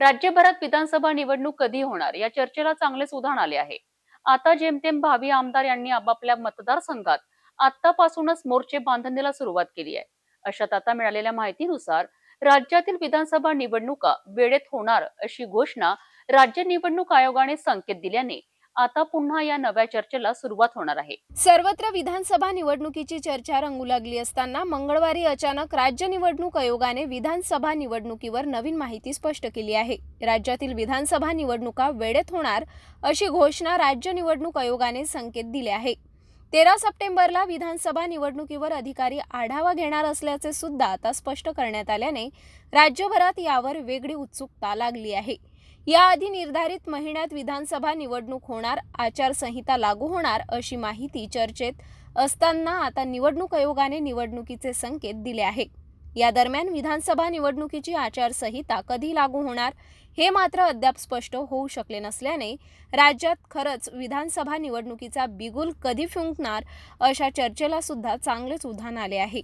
राज्यभरात विधानसभा निवडणूक कधी होणार? या चर्चेला चांगलेच उधाण आले आहे. आता जेमतेम भावी आमदार यांनी आपापल्या मतदारसंघात आतापासूनच मोर्चे बांधणीला सुरुवात केली आहे. अशात आता मिळालेल्या माहितीनुसार राज्यातील विधानसभा निवडणुका वेळेत होणार अशी घोषणा राज्य निवडणूक आयोगाने संकेत दिल्याने आता पुन्हा या नव्या चर्चेला सुरुवात होणार आहे. सर्वत्र विधानसभा निवडणुकीची चर्चा रंगू लागली असताना मंगळवारी अचानक राज्य निवडणूक आयोगाने विधानसभा निवडणुकीवर नवीन माहिती स्पष्ट केली आहे. राज्यातील विधानसभा निवडणुका वेळेत होणार अशी घोषणा राज्य निवडणूक आयोगाने संकेत दिले आहे. तेरा सप्टेंबरला विधानसभा निवडणुकीवर अधिकारी आढावा घेणार असल्याचे सुद्धा आता स्पष्ट करण्यात आल्याने राज्यभरात यावर वेगळी उत्सुकता लागली आहे. याआधी निर्धारित महिन्यात विधानसभा निवडणूक होणार आचारसंहिता लागू होणार अशी माहिती चर्चेत असताना आता निवडणूक आयोगाने निवडणुकीचे संकेत दिले आहे या दरम्यान विधानसभा निवडणुकीची आचारसंहिता कधी लागू होणार हे मात्र अद्याप स्पष्ट होऊ शकले नसल्याने राज्यात खरंच विधानसभा निवडणुकीचा बिगुल कधी फुंकणार अशा चर्चेला सुद्धा चांगलेच उधाण आले आहे.